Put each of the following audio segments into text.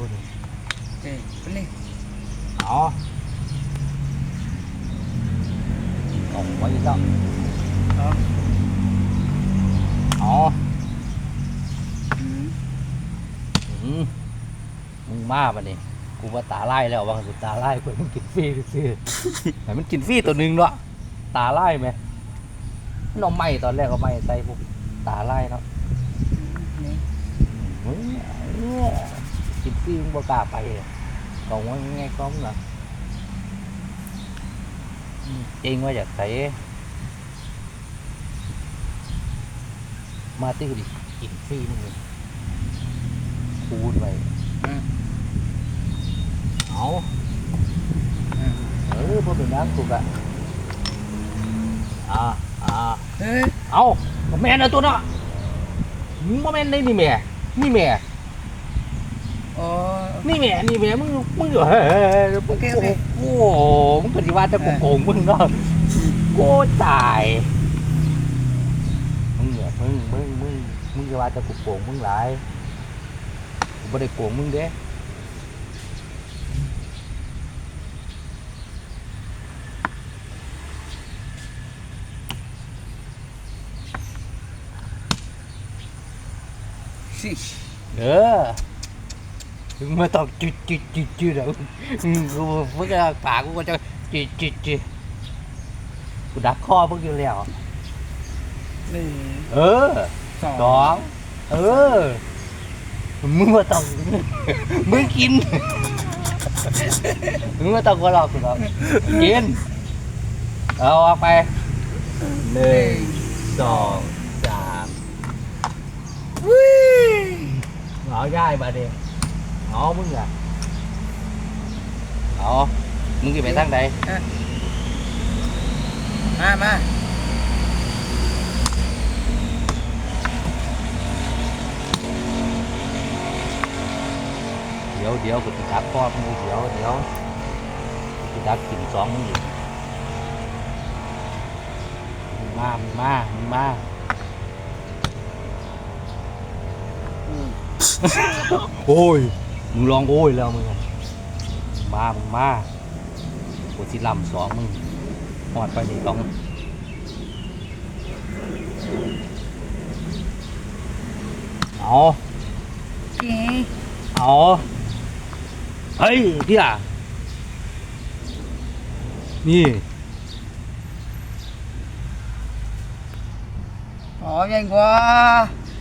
พูดดิเอ้ยไปเลยเอาตรงไว้แล้วเอาเอาอืมอืมมึงมาปะนี่กูว่าตาไล่แล้ววางสุดตาไล่เพื่อนมึงกินฟรีซื้อๆแต่มันกินฟรีตัวหนึงเนาะตาไล่ไหมมันเอาไม้ตอนแรกเอาไม้ใส่พวกตาไล่เนาะ นี่มึงเนี่ยกินฟรีมึงบ่กล้าไปเลยกองว่าไงก็มึงล่ะอืมเองว่าอยากใส่มาตื้อดิกินฟรีมึงเลยคูณไปอืมเอาอืมเออพอเป็นน้ำสุกอะอ่าอ่าเฮ้ยเอาแม่นเอาตัวเนาะมึงบ่แม่นได้นี่แม่นี่แม่ อ๋อ นี่แม่นี่แม่มึงมึงอยู่เฮ้ยโอเคโอเค โอ้โหมึงปฏิวัติจะโกงมึงเนาะโอ้ตายมึงเนี่ยมึงมึงมึงมึงจะว่าจะกูโกงมึงหลายกูไม่ได้โกงมึงเด้สิเออ มึงไม่ต้องจุดจุดจุดจุดแล้วมึงกูมึงจะปากกูก็จะจุดจุดจุดกูดักคอมึงอยู่แล้วหนึ่งเออสองสองเออ มึงมาต้องมึงกิน มึงมาต้องก็รอกูหรอกกิน เอาออกไปหนึ่งสองสามวิ่งเอาย่ายมาดิ เอามึงอะเอามึงจะไปทางใดมามาเดี๋ยวเดี๋ยวกูจะดักคอมึงเดี๋ยวเดี๋ยวกูจะดักกินสองมึงอีกมึงมามึงมามึงมาอืมโอ้ย มึงลองโอ้ยแล้วมึงอะมามึงมากูสิลำสองมึงหอดไปนี่ต้องเอาโอเคเอาเฮ้ยพี่ล่ะนี่อ๋อยังกว่า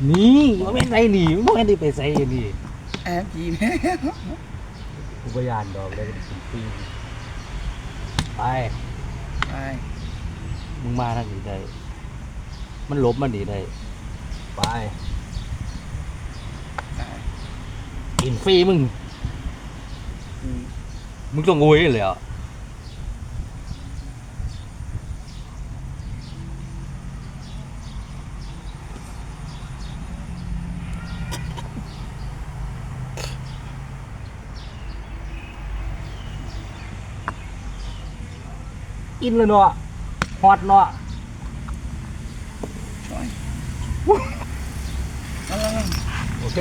นี่ว่าไม่นไรนี่ว่าไม่นได้ไปใส่นี่ แอบจีบกูพยานดอกเลยเป็นสิบปีไป ไปมึงมาทางนี้ได้ มันหลบมันหนีได้ ไปไปกินฟรีมึง อืม มึงต้องโวยเลยอะ อินเลยเนาะฮอตเนาะอ